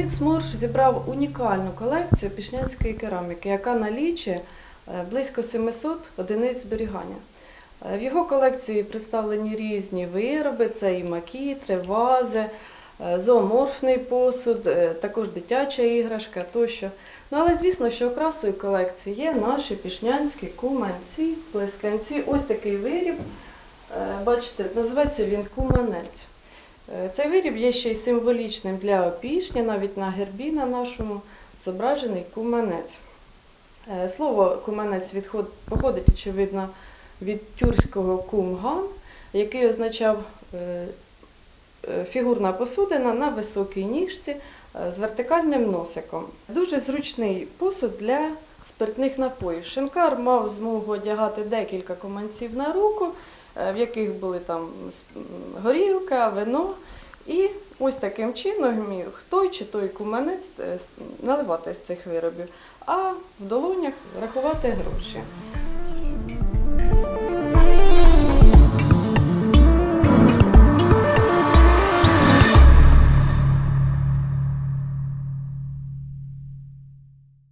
Морж зібрав унікальну колекцію пішнянської кераміки, яка налічує е, близько 700 одиниць зберігання. Е, В його колекції представлені різні вироби: це і макітри, вази, е, зооморфний посуд, також дитяча іграшка тощо. Ну, але звісно, що окрасою колекції є наші пішнянські куманці, плесканці. Ось такий виріб. Бачите, називається він куманець. Е, Цей виріб є ще й символічним для опішня, навіть на гербі на нашому зображений куманець. Е, Слово куманець відход- походить, очевидно, від тюркського кумган, який означав е, фігурна посудина на високій ніжці з вертикальним носиком. Дуже зручний посуд для спиртних напоїв. Шинкар мав змогу одягати декілька куманців на руку, е, в яких були там горілка, вино. І ось таким чином міг той чи той куманець е, наливати з цих виробів, а в долонях рахувати гроші.